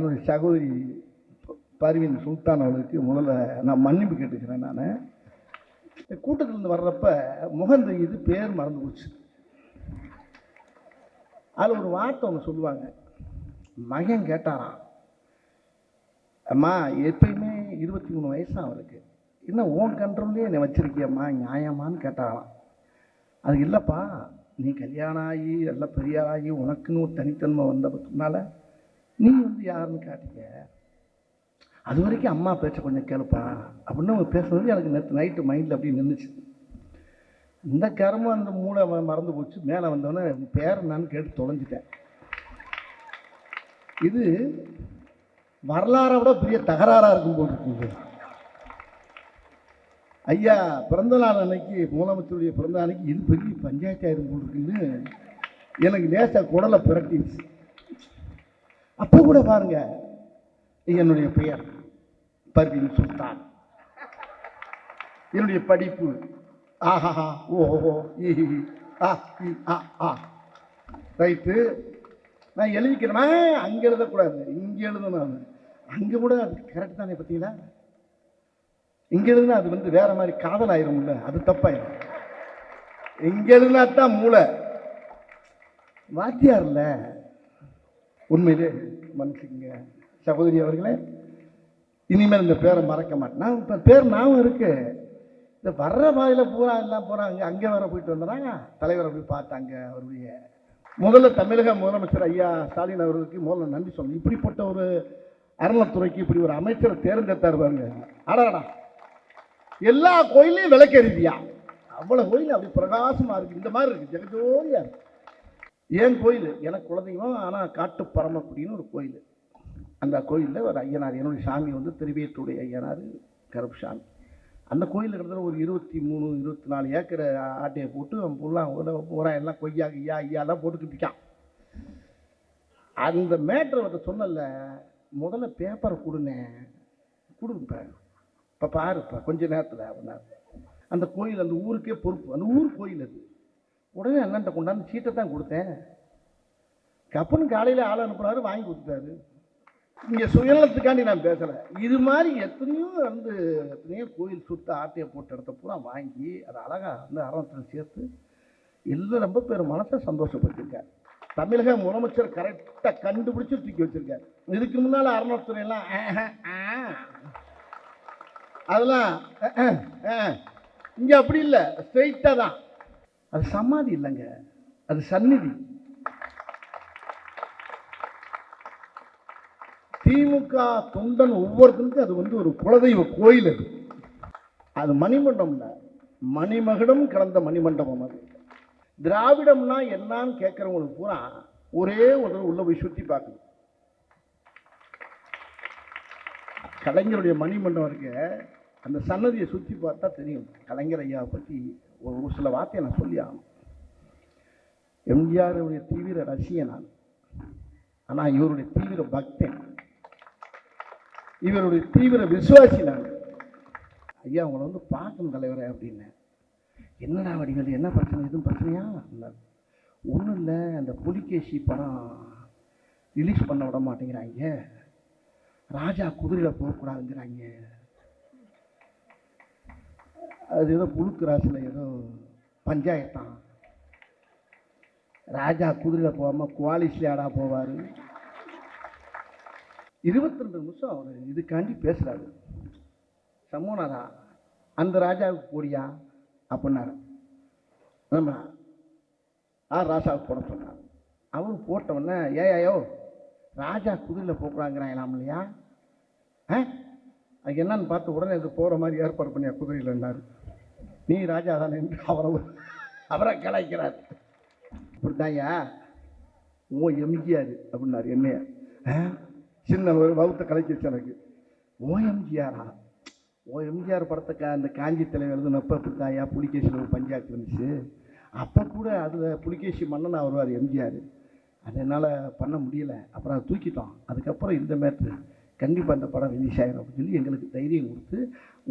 என்னுடைய சகோதரி பர்வீன் சுல்தான் அவளுக்கு முதல்ல நான் மன்னிப்பு கேட்டுக்கிறேன் நான். கூட்டத்திலேருந்து வர்றப்ப முகம் தெரியுது பேர் மறந்து போச்சு. அதில் ஒரு வார்த்தை ஒன்று சொல்லுவாங்க. மகன் கேட்டாராம் அம்மா எப்பயுமே இருபத்தி மூணு வயசாக அவருக்கு. என்ன உன் கண்ட்ரோல்லே என்னை வச்சிருக்கியம்மா நியாயமான்னு கேட்டாராம். அது இல்லைப்பா நீ கல்யாணம் ஆகி எல்லாம் பெரியாராகி உனக்குன்னு ஒரு தனித்தன்மை வந்த பத்தினால நீ வந்து யாருன்னு காட்டிக்க அது வரைக்கும் அம்மா பேச்ச கொஞ்சம் கேளுப்பா. அப்படின்னு அவங்க பேசுனது எனக்கு நேற்று நைட்டு மைண்டில் அப்படி நின்றுச்சு இந்த கரமும் அந்த மூளை மறந்து போச்சு. மேலே வந்தோடனே பேர் என்னன்னு கேட்டு தொலைஞ்சிட்டேன். இது வரலாறை விட பெரிய தகராறாக இருக்கும் போல் இருக்குது ஐயா பிறந்த நாள் அன்னைக்கு முதலமைச்சருடைய பிறந்த அன்னைக்கு இது பெரிய பஞ்சாயத்து ஆயிரும் போல் இருக்குன்னு எனக்கு லேசாக குடலை பிறட்டிடுச்சு அப்போ கூட பாருங்க என்னுடைய பெயர் பர்வீன் சுல்தான். என்னுடைய படிப்பு ஆஹா ஓஹோ ஆ ஆ ஆ. ரைட்டு. நான் எழுதிக்கிறேன்னா அங்கே எழுதக்கூடாது. இங்கே எழுதணும் அங்கே கூட அது கரெக்ட் தானே பார்த்தீங்களா? இங்கே எழுதுனா அது வந்து வேற மாதிரி காதல் ஆயிரும்ல அது தப்பாயிரும். இங்கே எழுதுனா தான் மூளை. வாத்தியார்ல உண்மையிலே மன்னிச்சுங்க சகோதரி அவர்களே இனிமேல் இந்த பேரை மறக்க மாட்டேன். நான் இப்போ பேர் ஞாபகம் இருக்கு. இந்த வர்ற பாதையில் பூரா எல்லாம் போகிறாங்க அங்கே வர போயிட்டு வந்துடுறாங்க. தலைவரை போய் பார்த்தாங்க அவருடைய. முதல்ல தமிழக முதலமைச்சர் ஐயா ஸ்டாலின் அவர்களுக்கு முதல்ல நன்றி சொல்லணும். இப்படிப்பட்ட ஒரு அறநிலத்துறைக்கு இப்படி ஒரு அமைச்சரை தேர்ந்தெடுத்தார் பாருங்க. அடாடா எல்லா கோயிலையும் விளக்கெறிதியா அவ்வளோ கோயில் அப்படி பிரகாசமாக இருக்குது இந்த மாதிரி இருக்குது ஜெகஜோதியாக இருக்குது ஏன் கோயில்? எனக்கு குலதெய்வம் ஆனால் காட்டு பரமக்குடின்னு ஒரு கோயில். அந்த கோயிலில் ஒரு ஐயனார் என்னுடைய சாமி வந்து திருவியத்துடைய ஐயனார் கருப்பு சாமி அந்த கோயிலில் கிட்டத்தட்ட ஒரு இருபத்தி மூணு இருபத்தி நாலு ஏக்கர் ஆட்டையை போட்டு அவன் புல்லாம் ஒரு எல்லாம் கொய்யா ஐயா ஐயாலாம் போட்டுக்கிட்டு இருக்கான். அந்த மேட்ரு அவர்கிட்ட சொன்னல முதல்ல பேப்பரை கொடுங்க. கொடுப்ப இப்போ பாருப்பா கொஞ்ச நேரத்தில். அப்படின்னா அந்த கோயில் அந்த ஊருக்கே பொறுப்பு. அந்த ஊர் கோயில் அது. உடனே அண்ணன்ட்ட கொண்டாந்து சீட்டை தான் கொடுத்தேன். கப்புன்னு காலையில் ஆள் அனுப்புனாரு வாங்கி கொடுத்தாரு இங்கே சுயநலத்துக்காண்டி நான் பேசலை. இது மாதிரி எத்தனையோ வந்து எத்தனையோ கோயில் சுத்த ஆட்டையை போட்ட இடத்த பூரா வாங்கி அதை அழகாக வந்து அறத்தில் சேர்த்து எல்லாம் ரொம்ப பேர் மனசை சந்தோஷப்பட்டிருக்கார். தமிழக முதலமைச்சர் கரெக்டாக கண்டுபிடிச்சி தூக்கி வச்சிருக்காரு. இதுக்கு முன்னால் அறநூற்றுறையெல்லாம் அதெல்லாம் இங்கே அப்படி இல்லை ஸ்ட்ரெயிட்டாக தான். அது சமாதி இல்லைங்க. அது சந்நிதி. திமுக தொண்டன் ஒவ்வொருத்தருக்கும் அது வந்து ஒரு குலதெய்வ கோயில் அது. அது மணிமண்டபம்ல. மணிமகுடம் கலந்த மணிமண்டபம் அது. திராவிடம்னா என்னன்னு கேட்குறவங்களுக்கு பூரா ஒரே ஒரு உள்ள போய் சுற்றி பார்க்கணும். கலைஞருடைய மணிமண்டபம் இருக்க அந்த சன்னதியை சுற்றி பார்த்தா தெரியும். கலைஞர் ஐயாவை பற்றி ஒரு ஒரு சில வார்த்தையை நான் சொல்லி ஆகணும். எம்ஜிஆருடைய தீவிர ரசிகன் நான் ஆனால் இவருடைய தீவிர பக்தன். இவருடைய தீவிர விசுவாசி நான் ஐயா அவங்கள வந்து பார்க்கணும் தலைவரே அப்படின்னேன் என்னடா வடிவேல் என்ன பிரச்சனை எதுவும் பிரச்சனையா? ஒன்றும் இல்லை அந்த புலிகேசி படம் ரிலீஸ் பண்ண விட மாட்டேங்கிறாங்க. ராஜா குதிரையில் போகக்கூடாதுங்கிறாங்க. அது ஏதோ புழு கிராஸில் ஏதோ பஞ்சாயத்தான். ராஜா குதிரையில் போகாமல் குவாலிஸ்ல ஆடா போவார்? இருபத்தி ரெண்டு நிமிஷம் அவர் இதுக்காண்டி பேசுகிறாரு சமூனாரா அந்த ராஜாவுக்கு போடியா அப்படின்னாரு. நம்ம ஆ ராஜாவுக்கு போட சொன்னார். அவர் போட்டவுடனே ஏயாயோ ராஜா குதிரையில் போக்குறாங்கிறாங்களாம் இல்லையா? ஆ? அது என்னன்னு பார்த்து உடனே இது போகிற மாதிரி ஏற்பாடு பண்ணியா குதிரையில்னாரு நீ ராஜா தானே என்று அவரை அவரை கலாய்க்கிறார். அப்படித்தாயா ஓ எம்ஜிஆர் அப்படின்னாரு என்னைய. சின்ன ஒரு வகுத்த கலைக்கிச்சு எனக்கு. ஓ எம்ஜிஆரா? ஓ எம்ஜிஆர் படத்தை அந்த காஞ்சி தலைவர் எழுதுனப்ப அப்படித்தாயா புலிகேசியில் ஒரு பஞ்சாயத்து வந்துச்சு. அப்போ கூட அதில் புலிகேசி மன்னன் வருவார் எம்ஜிஆர். அது என்னால் பண்ண முடியல. அப்புறம் தூக்கிட்டோம். அதுக்கப்புறம் இந்த மேட்ரு கண்டிப்பாக அந்த படம் ரிலீஸ் ஆகிடும் அப்படின்னு சொல்லி எங்களுக்கு தைரியம் கொடுத்து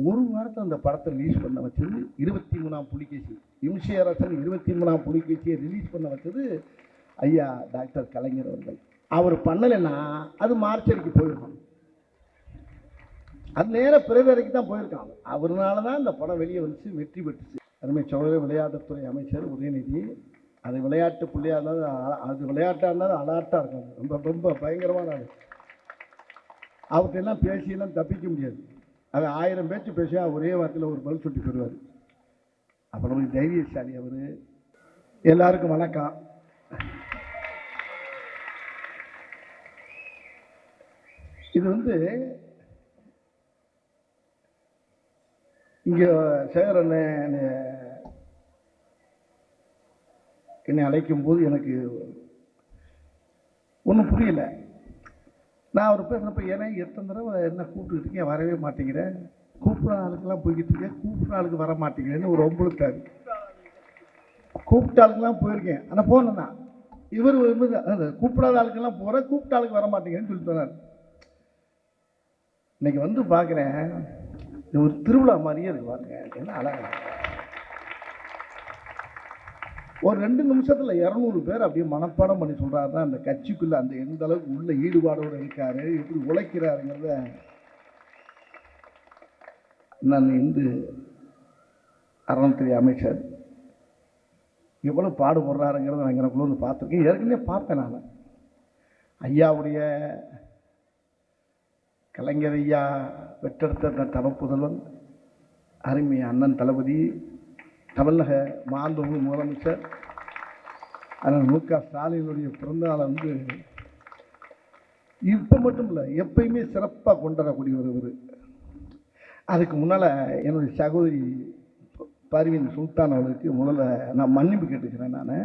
ஒரு வாரத்தில் அந்த படத்தை ரிலீஸ் பண்ண வச்சது இருபத்தி மூணாம் புலிகேசி. இம்சையரசன் இருபத்தி மூணாம் புலிகேசியை ரிலீஸ் பண்ண வச்சது ஐயா டாக்டர் கலைஞர் அவர்கள். அவர் பண்ணலைன்னா அது மார்ச்சரிக்கு போயிருக்கோம். அது நேராக பிறகு தான் போயிருக்காங்க. அவர்னால தான் இந்த படம் வெளியே வந்துச்சு வெற்றி பெற்றுச்சு. அருமை சோழர் விளையாட்டுத்துறை அமைச்சர் உதயநிதி அது விளையாட்டு பிள்ளையாக இருந்தாலும் அது விளையாட்டாக இருந்தாலும் அலாட்டாக இருக்காங்க. ரொம்ப ரொம்ப பயங்கரமான அவர்கிட்ட எல்லாம் பேசியெல்லாம் தப்பிக்க முடியாது. அது ஆயிரம் பேச்சு பேசியா ஒரே வார்த்தையில் ஒரு பதில் சொல்லி போயிடுவார். அப்புறம் ஒரு தைரியசாலி அவர். எல்லாருக்கும் வணக்கம். இது வந்து இங்கே சேகர் என்னை அழைக்கும் போது எனக்கு ஒன்றும் புரியல. நான் அவர் பேசுகிறப்ப ஏன்னா எத்தனை தடவை என்ன கூப்பிட்டுக்கிட்டு இருக்கேன் வரவே மாட்டேங்கிறேன் கூப்பிட்ற ஆளுக்கெல்லாம் போய்கிட்டு இருக்கேன் கூப்பிட்ற ஆளுக்கு வர மாட்டேங்கிறேன்னு ஒரு ஒம்பளுத்தாரு கூப்பிட்ட ஆளுக்கெல்லாம் போயிருக்கேன். ஆனால் போனேன் நான். இவர் கூப்பிடாத ஆளுக்கெல்லாம் போகிறேன் கூப்பிட்ட ஆளுக்கு வர மாட்டேங்கிறேன்னு சொல்லிட்டு வந்தார் இன்னைக்கு வந்து பார்க்குறேன் இது ஒரு திருவிழா மாதிரியே இருக்கு பாருங்க. என்ன அழகா ஒரு ரெண்டு நிமிஷத்தில் இரநூறு பேர் அப்படியே மனப்பாடம் பண்ணி சொல்றாருன்னா அந்த கட்சிக்குள்ளே அந்த எந்த அளவுக்கு உள்ள ஈடுபாடோடு இருக்காரு எப்படி உழைக்கிறாருங்கிறத நான் இந்து அறநிலைத்துறை அமைச்சர் எவ்வளோ பாடுபடுறாருங்கிறத நான் எனக்குள்ள வந்து பார்த்துருக்கேன். ஏற்கனவே பார்த்தேன் நான். ஐயாவுடைய கலைஞர் ஐயா பெற்றெடுத்த தனப்புதலன் அருமை அண்ணன் தளபதி தமிழக மாண்புமிகு முதலமைச்சர் அண்ணன் மு க ஸ்டாலினுடைய பிறந்தநாளை வந்து இப்போ மட்டும் இல்லை எப்பயுமே சிறப்பாக கொண்டாடக்கூடியவர் ஒருவர் அதுக்கு முன்னால் என்னுடைய சகோதரி பர்வீன் சுல்தான் அவர்களுக்கு முதல்ல நான் மன்னிப்பு கேட்டுக்கிறேன் நான்.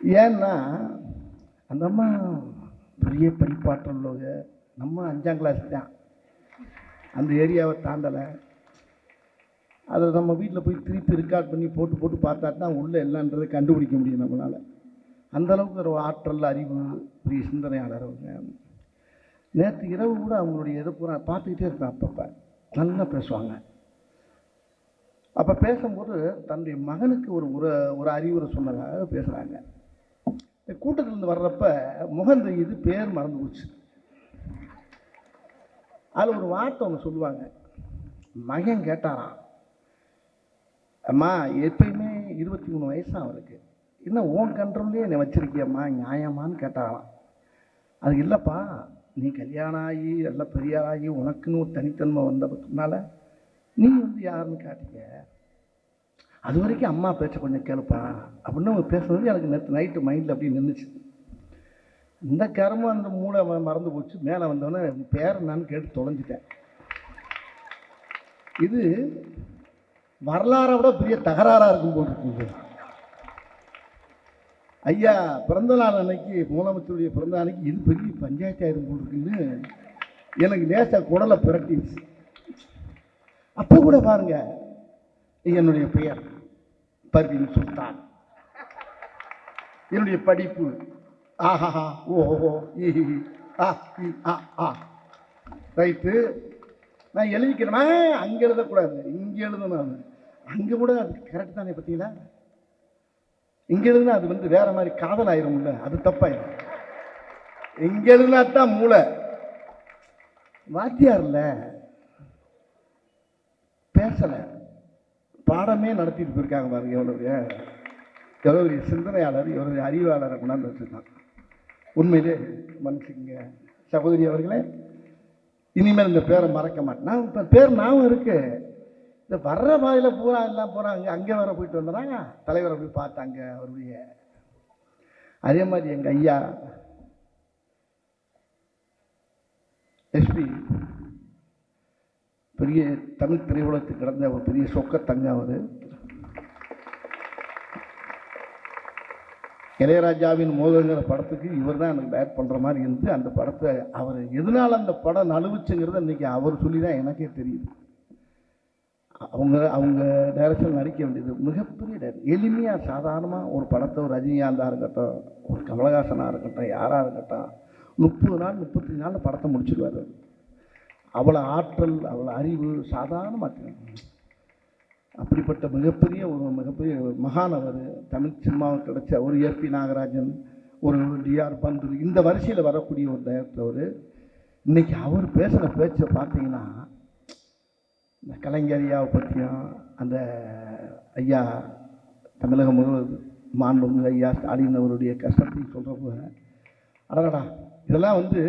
ஏன்னா அந்த அம்மா பெரிய படிப்பாற்றல் உள்ளவங்க நம்ம அஞ்சாம் கிளாஸ் தான். அந்த ஏரியாவை தாண்டலை. அதை நம்ம வீட்டில் போய் திருப்பி ரெக்கார்ட் பண்ணி போட்டு போட்டு பார்த்தா தான் உள்ளே இல்லைன்றதை கண்டுபிடிக்க முடியும் நம்மளால். அந்த அளவுக்கு ஒரு ஆற்றல் அறிவு பெரிய சிந்தனையாளர் அவங்க. நேற்று இரவு கூட அவங்களுடைய இதை பூரா பார்த்துக்கிட்டே இருப்பேன் அப்பப்போ. நல்லா பேசுவாங்க. அப்போ பேசும்போது தன்னுடைய மகனுக்கு ஒரு ஒரு ஒரு அறிவுரை சொன்னதாக பேசுகிறாங்க இந்த கூட்டத்திலேருந்து வர்றப்ப முகம் தெரியுது பேர் மறந்து போச்சு. அதில் ஒரு வார்த்தை ஒன்று சொல்லுவாங்க. மகன் கேட்டாராம். அம்மா எப்பயுமே இருபத்தி மூணு வயசாக அவருக்கு இன்னும் உன் கண்ட்ரோல்லே என்னை வச்சுருக்கியம்மா நியாயமான்னு கேட்டாலாம் அது இல்லைப்பா நீ கல்யாணம் ஆகி எல்லாம் பெரிய உனக்குன்னு ஒரு தனித்தன்மை வந்ததுனால நீ வந்து யாருன்னு காட்டிக்க. அது வரைக்கும் அம்மா பேச்ச கொஞ்சம் கேளுப்பா அப்படின்னு அவங்க பேசுறது எனக்கு நேற்று நைட்டு மைண்டில் அப்படி நின்றுச்சு இந்த கரமும் அந்த மூளை மறந்து போச்சு. மேலே வந்தோடனே பேர் என்னன்னு கேட்டு தொலைஞ்சிட்டேன். இது வரலாறை விட பெரிய தகராறாக இருக்கும் போல் ஐயா பிறந்த நாள் அன்னைக்கு முதலமைச்சருடைய பிறந்த அன்னைக்கு இது பெரிய பஞ்சாயத்து ஆயிரம் போட்டிருக்குன்னு எனக்கு லேசாக குடலை பிரட்டிச்சு அப்போ கூட பாருங்க என்னுடைய பெயர் பர்வீன் சுல்தான். என்னுடைய படிப்பு ஆஹாஹா ஓஹோ ஆ ஆ ஆ. ரைட்டு. நான் எழுதிக்கிறேன். அங்கே எழுதக்கூடாது. இங்கே எழுதணும் நான் அங்கே கூட அது கரெக்ட் தானே பார்த்தீங்களா? இங்கே எழுதுனா அது வந்து வேற மாதிரி காதல் ஆயிரும்ல அது தப்பாயிரும். இங்கே எழுதுனா தான் மூளை. வாத்தியார்ல பேசலை. பாடமே நடத்திட்டு போயிருக்காங்க பாருங்க எவ்வளோ எவ்வளோ பெரிய சிந்தனையாளர் எவ்வளோ அறிவாளரை கொண்டாந்து வச்சுருந்தான் உண்மையிலே மனுஷங்க சகோதரி அவர்களே இனிமேல் இந்த பேரை மறக்க மாட்டேன். நான் இப்போ பேர் ஞாபகம் இருக்கு. இந்த வர்ற பாதையில் பூரா எல்லாம் போகிறாங்க அங்கே வர போயிட்டு வந்துடுறாங்க தலைவரை போய் பார்த்தாங்க அவருடைய அதே மாதிரி எங்கள் ஐயா எஸ்பி பெரிய தமிழ் திரையுலகத்துக்கு கிடந்த ஒரு பெரிய சொக்கத்தங்க அவர். இளையராஜாவின் மோதல்ங்கிற படத்துக்கு இவர் தான் எனக்கு டயட் பண்ணுற மாதிரி இருந்து அந்த படத்தை அவர் எதனால் அந்த படம் நழுவுச்சுங்கிறத இன்றைக்கி அவர் சொல்லி தான் எனக்கே தெரியுது. அவங்க அவங்க டைரக்ஷன் நடிக்க வேண்டியது மிகப்பெரிய டைரக்ட் எளிமையாக சாதாரணமாக ஒரு படத்தை ஒரு ரஜினிகாந்தாக இருக்கட்டும் ஒரு கமலஹாசனாக இருக்கட்டும் யாராக இருக்கட்டும் முப்பது நாள் முப்பத்தஞ்சு நாள் படத்தை முடிச்சிடுவார் அவ்வளோ ஆற்றல் அவ்வளோ அறிவு சாதாரணமாக அப்படிப்பட்ட மிகப்பெரிய ஒரு மிகப்பெரிய மகான் அவர் தமிழ் சினிமாவுக்கு கிடைச்ச ஒரு ஏபி நாகராஜன் ஒரு டிஆர் பந்து இந்த வரிசையில் வரக்கூடிய ஒரு டைரக்டர் அவர். இன்றைக்கி அவர் பேசுகிற பேச்சை பார்த்தீங்கன்னா இந்த கலைஞர் ஐயாவை பற்றியும் அந்த ஐயா தமிழகம் முழுவதும் மாண்புமிகு ஐயா ஸ்டாலின் அவருடைய கஷ்டத்தையும் சொல்கிறப்போ அடடா இதெல்லாம் வந்து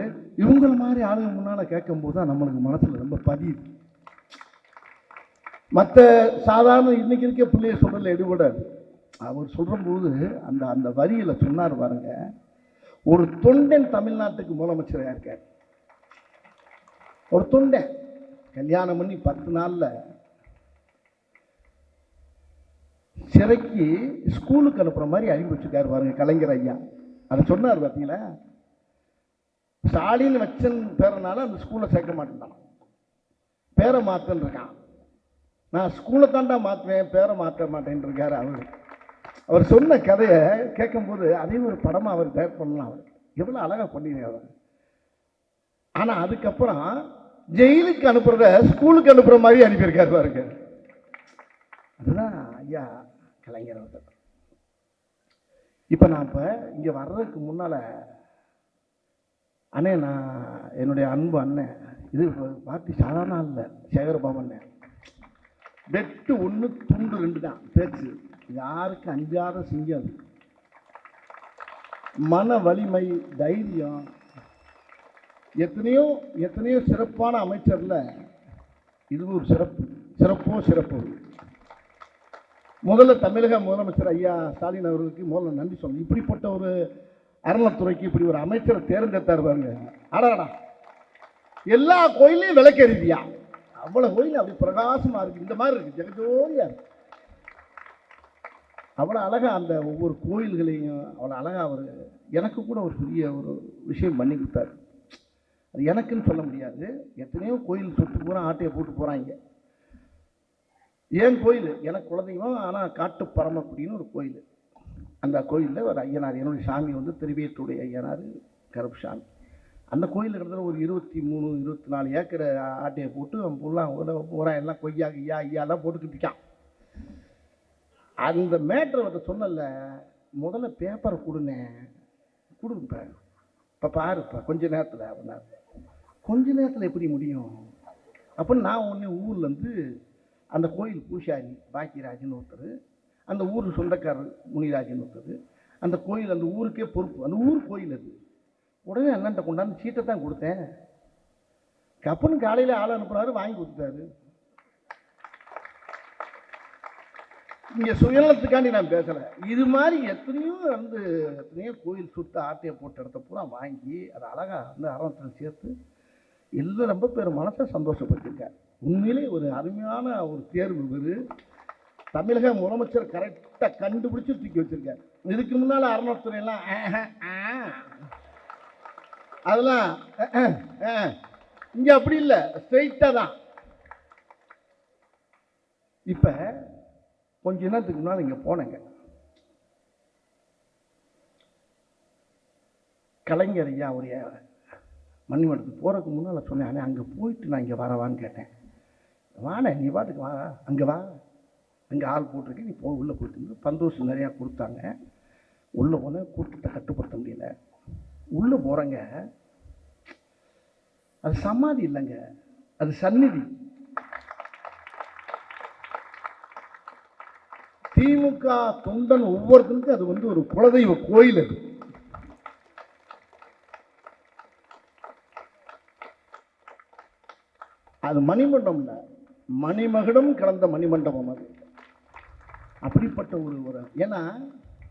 இவங்கள மாதிரி ஆளுங்க முன்னால் கேட்கும்போது தான் நம்மளுக்கு மனசில் ரொம்ப பதியுது. மற்ற சாதாரண இன்னைக்கு இருக்க பிள்ளைய சொல்கிறதில் எடுபடாது. அவர் சொல்லும்போது அந்த அந்த வரியில் சொன்னார் பாருங்க ஒரு தொண்டன் தமிழ்நாட்டுக்கு முதலமைச்சராக இருக்கார். ஒரு தொண்டன். கல்யாணம் பண்ணி பத்து நாளில் சிறைக்கு ஸ்கூலுக்கு அனுப்புகிற மாதிரி அனுப்பி வச்சிருக்காரு பாருங்க கலைஞர் ஐயா. அதை சொன்னார் பார்த்தீங்களா ஸ்டாலின் வச்சன் பேரனால அந்த ஸ்கூலில் சேர்க்க மாட்டேன்டான் பேரை மாத்தன்னு இருக்கான் நான் ஸ்கூலை தாண்டா மாற்றுவேன் பேரை மாற்ற மாட்டேன்னு இருக்கார் அவர். அவர் சொன்ன கதையை கேட்கும்போது அதே ஒரு படமாக அவர் தயார் பண்ணலாம் அவர். எவ்வளோ அழகாக பண்ணிருக்காரு அவர். ஆனால் அதுக்கப்புறம் ஜெயிலுக்கு அனுப்புகிறத ஸ்கூலுக்கு அனுப்புகிற மாதிரி அனுப்பியிருக்காரு பாருங்க. அதுதான் ஐயா கலைஞர் அவர்கள். இப்போ நான் இப்போ இங்கே வர்றதுக்கு முன்னால் அண்ணே நான் என்னுடைய அன்பு அண்ணன் இது பார்த்து சாதாரண இல்லை சேகரபாபு அண்ணன் வெட்டு ஒன்று துண்டு ரெண்டு தான் பேச்சு. யாருக்கு அஞ்சாத சிங்கம்? மன வலிமை தைரியம். எத்தனையோ எத்தனையோ சிறப்பான அமைச்சரில் இது ஒரு சிறப்பு. சிறப்போ சிறப்பு. முதல்ல தமிழக முதலமைச்சர் ஐயா ஸ்டாலின் அவர்களுக்கு முதல்ல நன்றி சொல்லணும். இப்படிப்பட்ட ஒரு அறநிலத்துறைக்கு இப்படி ஒரு அமைச்சரை தேர்ந்தெடுத்தார் பாருங்க. அடாடா எல்லா கோயிலையும் விளக்கெறிவியா அவ்வளோ கோயில் அப்படி பிரகாசமாக இருக்கு. இந்த மாதிரி இருக்கு. ஜெகஜோதியா இருக்கு. அவ்வளோ அழகா அந்த ஒவ்வொரு கோயில்களையும் அவ்வளோ அழகா அவர் எனக்கு கூட ஒரு பெரிய ஒரு விஷயம் பண்ணி கொடுத்தாரு. அது எனக்குன்னு சொல்ல முடியாது. எத்தனையோ கோயில் சுற்று பூரா ஆட்டையை போட்டு போகிறாங்க ஏன் கோயில்? எனக்கு குலதெய்வம் ஆனால் காட்டு பரமக்குடின்னு ஒரு கோயில். அந்த கோயிலில் ஒரு ஐயனார் என்னுடைய சாமி வந்து திருவேற்றுடைய ஐயனார் கருப்பு சாமி. அந்த கோயில் கிட்டத்தட்ட ஒரு இருபத்தி மூணு இருபத்தி நாலு ஏக்கர் ஆட்டையை போட்டு அவன் புல்லாம் பூரா எல்லாம் கொய்யா ஐயா ஐயாலாம் போட்டுக்கிட்டு இருக்கான். அந்த மேட்ரு அவர்கிட்ட சொன்னல முதல்ல பேப்பரை கொடுங்க கொடுப்ப. இப்போ பாருப்பா கொஞ்ச நேரத்தில் அப்படின்னா கொஞ்ச நேரத்தில் எப்படி முடியும்? அப்படின்னு நான் ஒன்று ஊர்லேருந்து அந்த கோயில் பூசாரி பாக்கியராஜன் ஒருத்தர் அந்த ஊர் சொந்தக்காரர் முனிராஜன் ஒருத்தர் அந்த கோயில் அந்த ஊருக்கே பொறுப்பு. அந்த ஊர் கோயில் அது. உடனே அண்ணன்ட்ட கொண்டாந்து சீட்டை தான் கொடுத்தேன். கப்புன்னு காலையில் ஆள் அனுப்புனாரு வாங்கி கொடுத்தாரு இங்கே சுயநலத்துக்காண்டி நான் பேசலை. இது மாதிரி எத்தனையோ வந்து எத்தனையோ கோயில் சுத்த ஆட்டையை போட்ட இடத்த பூரா வாங்கி அதை அழகாக வந்து ஆரம்பத்தில் சேர்த்து எல்லாம் ரொம்ப பேர் மனசை சந்தோஷப்பட்டிருக்கார். உண்மையிலே ஒரு அருமையான ஒரு தேர்வு இவர். தமிழக முதலமைச்சர் கரெக்டாக கண்டுபிடிச்சி தூக்கி வச்சுருக்கேன் இதுக்கு முன்னால் அறநிலைத்துறையெல்லாம் அதெல்லாம் இங்கே அப்படி இல்லை. ஸ்ட்ரெயிட்டாக தான். இப்போ கொஞ்ச நேரத்துக்கு முன்னால் இங்கே போனேங்க. கலைஞர் ஐயா அவருடைய மணிமண்டத்துக்கு போகிறதுக்கு முன்னால் சொன்னேன் அங்கே போயிட்டு நான் இங்கே வரவான்னு கேட்டேன். வாண்ணே நீ பாட்டுக்கு வா. அங்கே வா. அங்கே ஆள் போட்டிருக்கேன் நீ போ உள்ளே போயிட்டு சந்தோஷம் நிறையா கொடுத்தாங்க. உள்ளே போனால் கூட்டத்தை கட்டுப்படுத்த முடியல. உள்ளே போகிறேங்க அது சமாதி இல்லைங்க. அது சந்நிதி. திமுக தொண்டன் ஒவ்வொருத்தருக்கும் அது வந்து ஒரு குலதெய்வ கோயில் அது. அது மணிமண்டபம் இல்லை. மணிமகுடம் கலந்த மணிமண்டபம் அது. அப்படிப்பட்ட ஒரு ஒரு ஏன்னா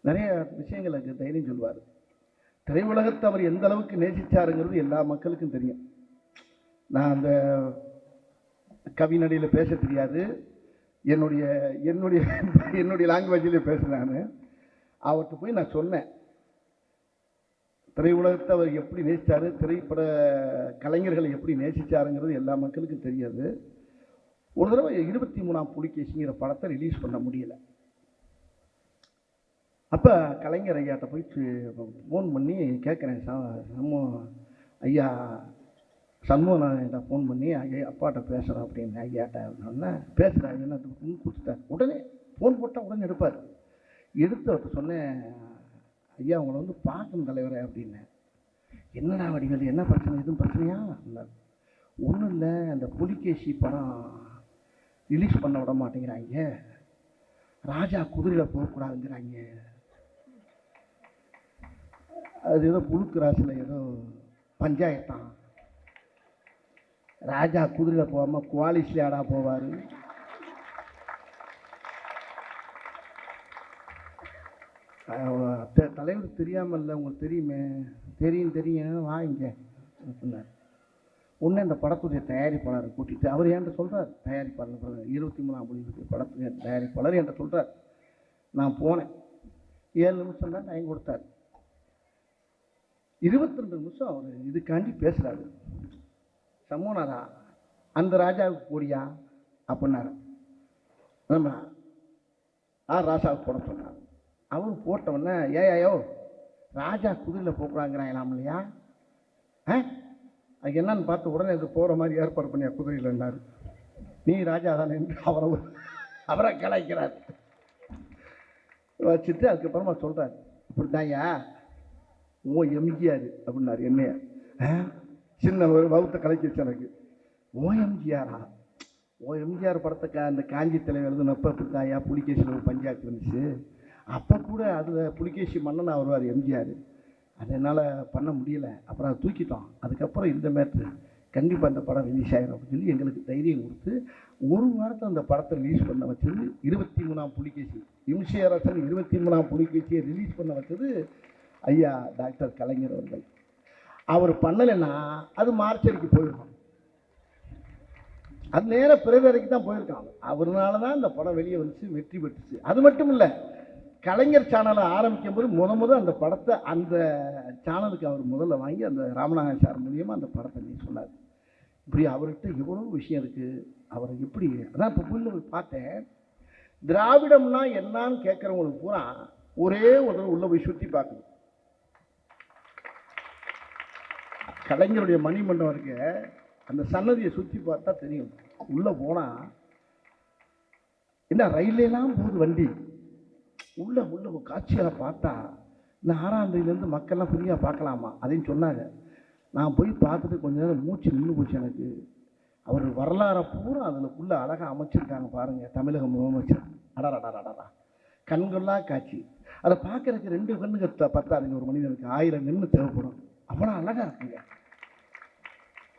நிறைய விஷயங்கள் அங்கே தைரியம் சொல்லுவார் திரையுலகத்தை அவர் எந்த அளவுக்கு நேசிச்சாருங்கிறது எல்லா மக்களுக்கும் தெரியும். நான் அந்த கவிநடையில் பேச தெரியாது. என்னுடைய என்னுடைய என்னுடைய லாங்குவேஜில் பேசுகிறேன் நான். அவர்கிட்ட போய் நான் சொன்னேன். திரையுலகத்தை அவர் எப்படி நேசித்தார் திரைப்பட கலைஞர்களை எப்படி நேசிச்சாருங்கிறது எல்லா மக்களுக்கும் தெரியாது. ஒரு தடவை இருபத்தி மூணாம் புலிகேசிங்கிற படத்தை ரிலீஸ் பண்ண முடியல. அப்போ கலைஞர் ஐயாட்ட போய் ஃபோன் பண்ணி கேட்குறேன் சம்மோ ஐயா சண்முகநாதன்கிட்ட ஃபோன் பண்ணி ஐயா அப்பாட்ட பேசுகிறோம் அப்படின்னு ஐயாட்ட சொன்னேன். பேசுகிறேன் என்ன கொடுத்துட்டார் உடனே ஃபோன் போட்டால் உடனே எடுப்பார். எடுத்து அவர்கிட்ட சொன்னேன் ஐயா உங்களை வந்து பார்க்கணும் தலைவரே அப்படின்னேன் என்னடா வடிவேல் என்ன பிரச்சனை? எதுவும் பிரச்சனையா? ஒன்றும் இல்லை. அந்த புலிகேசி படம் ரிலீஸ் பண்ண விட மாட்டேங்கிறாங்க ராஜா குதிரையில் போகக்கூடாதுங்கிறாங்க அது ஏதோ புழுக்கு ராசியில் ஏதோ பஞ்சாயத்தான். ராஜா குதிரையில் போகாமல் குவாலிஸ்ல ஆடா போவார்? தலைவர் தெரியாமல் இல்லை உங்களுக்கு தெரியுமே. தெரியும் தெரியும். வாங்க சொன்னார் உடனே இந்த படத்துடைய தயாரிப்பாளர் கூட்டிகிட்டு அவர் என்கிட்ட சொல்கிறார் தயாரிப்பாளர் இருபத்தி மூணாம் மொழி படத்துடைய தயாரிப்பாளர் என்கிட்ட சொல்கிறார் நான் போனேன். ஏழு நிமிஷம் தான் டைம் கொடுத்தார். இருபத்தி ரெண்டு நிமிஷம் அவர் இதுக்காண்டி பேசுகிறாரு சமூனதா அந்த ராஜாவுக்கு போடியா அப்படின்னாரு. நம்ம ஆ ராசாவுக்கு போட சொன்னார். அவர் போட்டவுடனே ஏயாயோ ராஜா குதிரையில் போக்குறாங்கிறாங்களாம் இல்லையா? ஆ? அது என்னன்னு பார்த்து உடனே இது போகிற மாதிரி ஏற்பாடு பண்ணியா குதிரையில்னாரு நீ ராஜா தானே என்று அவரை அவரை கலாய்க்கிறார். வச்சுட்டு அதுக்கப்புறமா சொல்கிறார் இப்படிதான்யா ஓ எம்ஜிஆர் அப்படின்னாரு என்னைய. சின்ன ஒரு வகுத்த கலைக்கிச்சு எனக்கு. ஓ எம்ஜிஆரா? ஓ எம்ஜிஆர் படத்தை கா அந்த காஞ்சி தலைவர் எழுதுனப்ப இப்படித்தாயா புலிகேசியில் ஒரு பஞ்சாயத்து இருந்துச்சு அப்போ கூட அதில் புலிகேசி மன்னன் வருவார் எம்ஜிஆர். அது என்னால் பண்ண முடியல. அப்புறம் அதை தூக்கிட்டோம். அதுக்கப்புறம் இந்த மேட்ரு. கண்டிப்பாக அந்த படம் ரிலீஸ் ஆகிடும் அப்படின்னு சொல்லி எங்களுக்கு தைரியம் கொடுத்து ஒரு வாரத்தில் அந்த படத்தை ரிலீஸ் பண்ண வச்சது இருபத்தி மூணாம் புலிகேசி. இம்சியரசன் இருபத்தி மூணாம் புலிகேசியை ரிலீஸ் பண்ண வச்சது ஐயா டாக்டர் கலைஞர் அவர்கள். அவர் பண்ணலைன்னா அது மார்ச்சரிக்கு போயிருக்கும். அது நேர பிறகு வரைக்கும் தான் போயிருக்கான் அவர்னால தான் இந்த படம் வெளியே வந்துச்சு வெற்றி பெற்றுச்சு. அது மட்டும் இல்லை கலைஞர் சேனலை ஆரம்பிக்கும் போது முத முத அந்த படத்தை அந்த சேனலுக்கு அவர் முதல்ல வாங்கி அந்த ராமநாதன் சார் மூலியமாக அந்த படத்தை நீ சொன்னார். இப்படி அவர்கிட்ட எவ்வளோ விஷயம் இருக்குது அவரை எப்படி அதான் இப்போ புள்ள பார்த்தேன். திராவிடம்னா என்னான்னு கேட்குறவங்களுக்கு பூரா ஒரே ஒரு உள்ள போய் சுற்றி பார்க்கணும் கலைஞருடைய மணிமண்டபம் இருக்க. அந்த சன்னதியை சுற்றி பார்த்தா தெரியும். உள்ளே போனால் என்ன ரயிலெல்லாம் போகுது வண்டி. உள்ள உள்ள காட்சிகளை பார்த்தா இந்த ஆறாந்தேதியிலேருந்து மக்கள்லாம் ஃப்ரீயாக பார்க்கலாமா? அதையும் சொன்னாங்க. நான் போய் பார்த்துட்டு கொஞ்ச நேரம் மூச்சு நின்று போச்சு எனக்கு. அவர் வரலாறை பூரா அதுக்குள்ளே அழகாக அமைச்சிருக்காங்க பாருங்கள் தமிழக முதலமைச்சர். அடரா அடரா கண்கொள்ளா காட்சி. அதை பார்க்குறதுக்கு ரெண்டு கண்ணுங்க பத்தாதுங்க ஒரு மனிதனுக்கு. ஆயிரம் கண்ணு தேவைப்படும். அவ்வளோ அழகாக இருக்குங்க.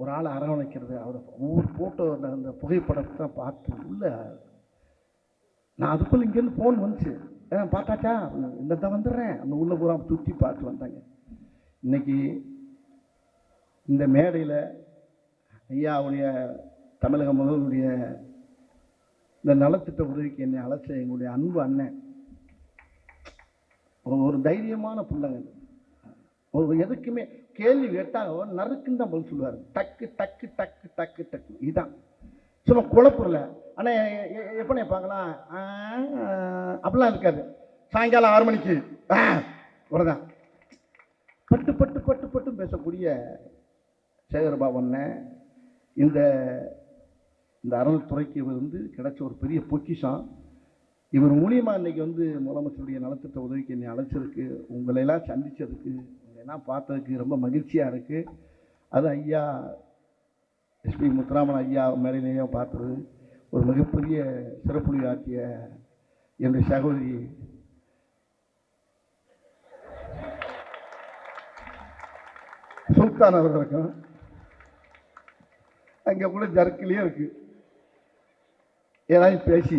ஒரு ஆளை அரவணைக்கிறது அவரை ஒவ்வொரு ஃபோட்டோ அந்த அந்த புகைப்படத்தை பார்த்து உள்ள நான் அதுக்குள்ள இங்கேருந்து ஃபோன் வந்துச்சு. ஆ பார்த்தாச்சா? இந்த தான் வந்துடுறேன். அந்த உள்ளே பூரா சுற்றி பார்த்து வந்தாங்க. இன்னைக்கு இந்த மேடையில் ஐயா அவருடைய தமிழக முதல்வருடைய இந்த நலத்திட்ட உதவிக்கு என்னை அழைச்ச எங்களுடைய அன்பு அண்ணன். ஒரு- ஒரு தைரியமான பிள்ளைங்க. ஒரு எதுக்குமே கேள்வி கேட்டால் நறுக்குன்னு தான் பதில் சொல்லுவார். டக்கு டக்கு டக்கு டக்கு டக்கு. இதுதான் சும்மா குழப்பல ஆனால் எப்போ பார்க்கலாம்? அப்படிலாம் இருக்காது. சாயங்காலம் ஆறு மணிக்கு. அவ்வளோதான் பட்டு பட்டு பட்டு பட்டு பேசக்கூடிய சேகர்பாபு அண்ணன் இந்த இந்த அறநிலைத்துறைக்கு இவர் வந்து கிடைச்ச ஒரு பெரிய பொக்கிஷம். இவர் மூலியமாக இன்றைக்கி வந்து முதலமைச்சருடைய நலத்திட்ட உதவிக்கு என்னை அழைச்சிருக்கு. உங்களையெல்லாம் சந்தித்ததுக்கு ஏன்னா பார்த்ததுக்கு ரொம்ப மகிழ்ச்சியாக இருக்குது அது ஐயா எஸ்பி முத்துராமன் ஐயா மேடையிலேயும் பார்த்தது. ஒரு மிகப்பெரிய சிறப்புலி ஆற்றிய என்னுடைய சகோதரி சுல்தான் அவர்களுக்கும் அங்கே கூட ஜர்க்கிலேயே இருக்குது ஏதாவது பேசி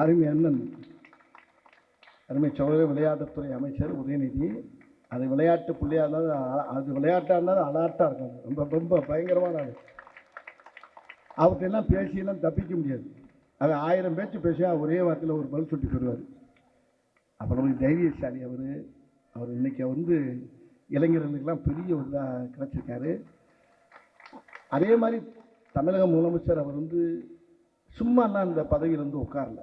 அருமை அண்ணன். அருமை சோழர் விளையாட்டுத்துறை அமைச்சர் உதயநிதி. அது விளையாட்டு பிள்ளையாக இருந்தாலும் அது விளையாட்டாக இருந்தாலும் அலாட்டாக இருக்கும் ரொம்ப ரொம்ப பயங்கரமான ஆள். அவர்கிட்டெல்லாம் பேசியெல்லாம் தப்பிக்க முடியாது. அது ஆயிரம் பேச்சு பேசி ஒரே வார்த்தையில் ஒரு பதில் சொல்லி பெறுவார் அப்புறம் ஒரு தைரியசாலி அவர். அவர் இன்னைக்கு வந்து இளைஞர்களுக்கெல்லாம் பெரிய ஒரு இதாக கிடச்சிருக்காரு. அதே மாதிரி தமிழக முதலமைச்சர் அவர் வந்து சும்மாலாம் இந்த பதவியில் வந்து உட்காரல.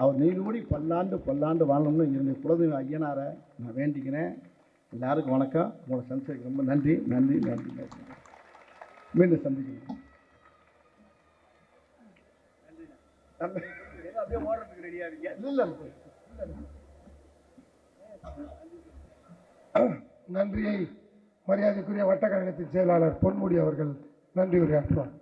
அவர் நீடூடி பல்லாண்டு பல்லாண்டு வாழணும்னு என்னுடைய குலதெய்வ ஐயனாரை நான் வேண்டிக்கிறேன். எல்லாருக்கும் வணக்கம். உங்களை சந்திச்சதுக்கு ரொம்ப நன்றி. நன்றி நன்றி நன்றி. மீண்டும் சந்திக்கிறேன். நன்றியை மரியாதைக்குரிய வட்டக்கழகத்தின் செயலாளர் பொன்முடி அவர்கள் நன்றி உரையாற்றுவார்